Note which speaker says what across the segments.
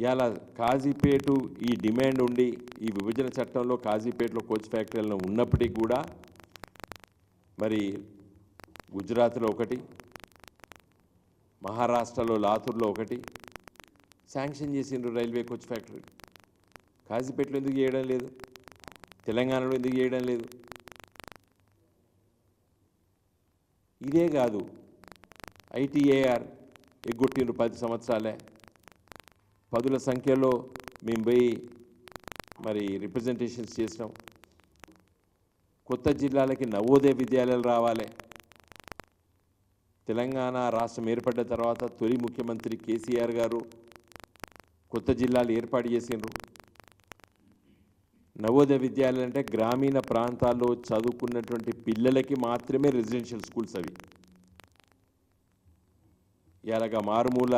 Speaker 1: ఇలా కాజీపేటు ఈ డిమాండ్ ఉండి ఈ విభజన చట్టంలో కాజీపేటలో కోచ్ ఫ్యాక్టరీలను ఉన్నప్పటికీ కూడా మరి గుజరాత్లో ఒకటి మహారాష్ట్రలో లాతూర్లో ఒకటి శాంక్షన్ చేసిండ్రు రైల్వే కోచ్ ఫ్యాక్టరీ. కాజీపేటలో ఎందుకు చేయడం లేదు? తెలంగాణలో ఎందుకు చేయడం లేదు? ఇదే కాదు ఐటీఏఆర్ ఎగ్గొట్టిండ్రు పది సంవత్సరాలే. పదుల సంఖ్యలో మేము పోయి మరి రిప్రజెంటేషన్స్ చేసినాం. కొత్త జిల్లాలకి నవోదయ విద్యాలయాలు రావాలి. తెలంగాణ రాష్ట్రం ఏర్పడ్డ తర్వాత తొలి ముఖ్యమంత్రి కేసీఆర్ గారు కొత్త జిల్లాలు ఏర్పాటు చేసిండ్రు. నవోదయ విద్యాలయాలు అంటే గ్రామీణ ప్రాంతాల్లో చదువుకున్నటువంటి పిల్లలకి మాత్రమే రెసిడెన్షియల్ స్కూల్స్ అవి. ఇలాగా మారుమూల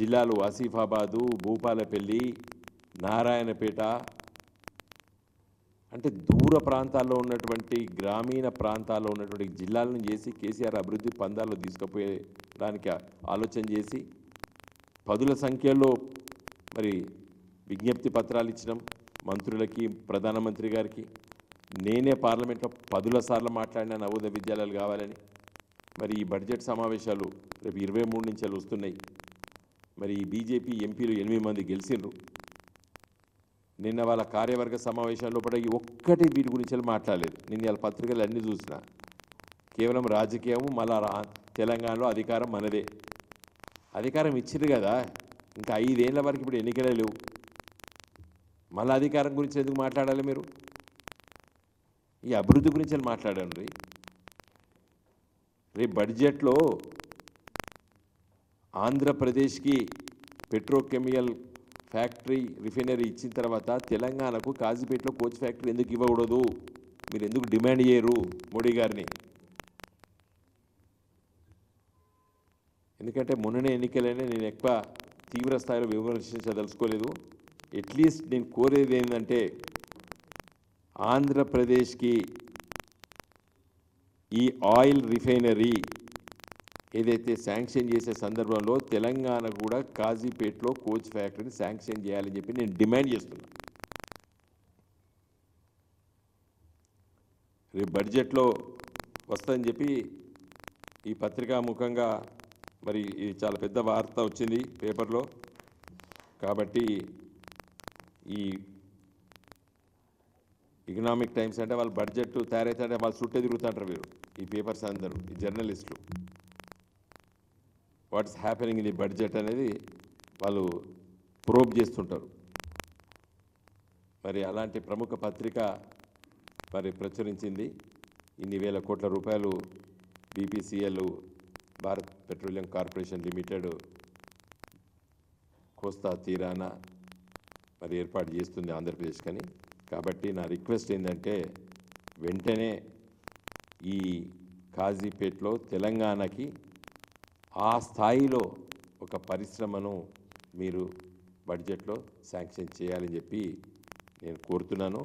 Speaker 1: జిల్లాలు ఆసిఫాబాదు భూపాలపల్లి నారాయణపేట అంటే దూర ప్రాంతాల్లో ఉన్నటువంటి గ్రామీణ ప్రాంతాల్లో ఉన్నటువంటి జిల్లాలను చేసి కేసీఆర్ అభివృద్ధి పందాల్లో తీసుకుపోయడానికి ఆలోచన చేసి పదుల సంఖ్యలో మరి విజ్ఞప్తి పత్రాలు ఇచ్చినాం మంత్రులకి ప్రధానమంత్రి గారికి. నేనే పార్లమెంట్లో పదుల సార్లు మాట్లాడిన నవోదయ విద్యాలయాలు కావాలని. మరి ఈ బడ్జెట్ సమావేశాలు రేపు ఇరవై మూడు నుంచి వస్తున్నాయి. మరి బీజేపీ ఎంపీలు ఎనిమిది మంది గెలిచిండ్రు నిన్న వాళ్ళ కార్యవర్గ సమావేశాల్లో కూడా ఒక్కటి వీటి గురించి మాట్లాడలేదు. నిన్న వాళ్ళ పత్రికలు అన్నీ చూసిన. కేవలం రాజకీయం మళ్ళా రా- తెలంగాణలో అధికారం మనదే. అధికారం ఇచ్చింది కదా. ఇంకా ఐదేళ్ళ వరకు ఇప్పుడు ఎన్నికలే లేవు. మళ్ళీ అధికారం గురించి ఎందుకు మాట్లాడాలి మీరు? ఈ అభివృద్ధి గురించి మాట్లాడండి రేపు బడ్జెట్లో ఆంధ్రప్రదేశ్కి పెట్రోకెమికల్ ఫ్యాక్టరీ రిఫైనరీ ఇచ్చిన తర్వాత తెలంగాణకు కాజీపేటలో కోచ్ ఫ్యాక్టరీ ఎందుకు ఇవ్వకూడదు? మీరు ఎందుకు డిమాండ్ చేయరు మోడీ గారిని? ఎందుకంటే మొన్ననే ఎన్నికలైనా నేను ఎక్కువ తీవ్ర స్థాయిలో విమర్శించదలుచుకోలేదు అట్లీస్ట్ నేను కోరేది ఏంటంటే ఆంధ్రప్రదేశ్కి ఈ ఆయిల్ రిఫైనరీ ఏదైతే శాంక్షన్ చేసే సందర్భంలో తెలంగాణ కూడా కాజీపేటలో కోచ్ ఫ్యాక్టరీని శాంక్షన్ చేయాలని చెప్పి నేను డిమాండ్ చేస్తున్నా. రేపు బడ్జెట్లో వస్తుందని చెప్పి ఈ పత్రికా ముఖంగా మరి ఇది చాలా పెద్ద వార్త వచ్చింది పేపర్లో. కాబట్టి ఈ ఎకనామిక్ టైమ్స్ అంటే వాళ్ళు బడ్జెట్ తయారైతే వాళ్ళు చుట్టే తిరుగుతుంటారు వీరు. ఈ పేపర్స్ అందరూ ఈ జర్నలిస్టులు. What's happening in the budget అనేది వాళ్ళు ప్రోబ్ చేస్తుంటారు. మరి అలాంటి ప్రముఖ పత్రిక మరి ప్రచురించింది. ఇన్ని వేల కోట్ల రూపాయలు BPCL Bharat petroleum corporation limited కోస్తా తీరాన మరి ఏర్పాటు చేస్తుంది ఆంధ్రప్రదేశ్ కానీ. కాబట్టి నా రిక్వెస్ట్ ఏంటంటే వెంటనే ఈ కాజీపేట్లో తెలంగాణకి ఆ స్థాయిలో ఒక పరిశ్రమను మీరు బడ్జెట్లో శాంక్షన్ చేయాలని చెప్పి నేను కోరుతున్నాను.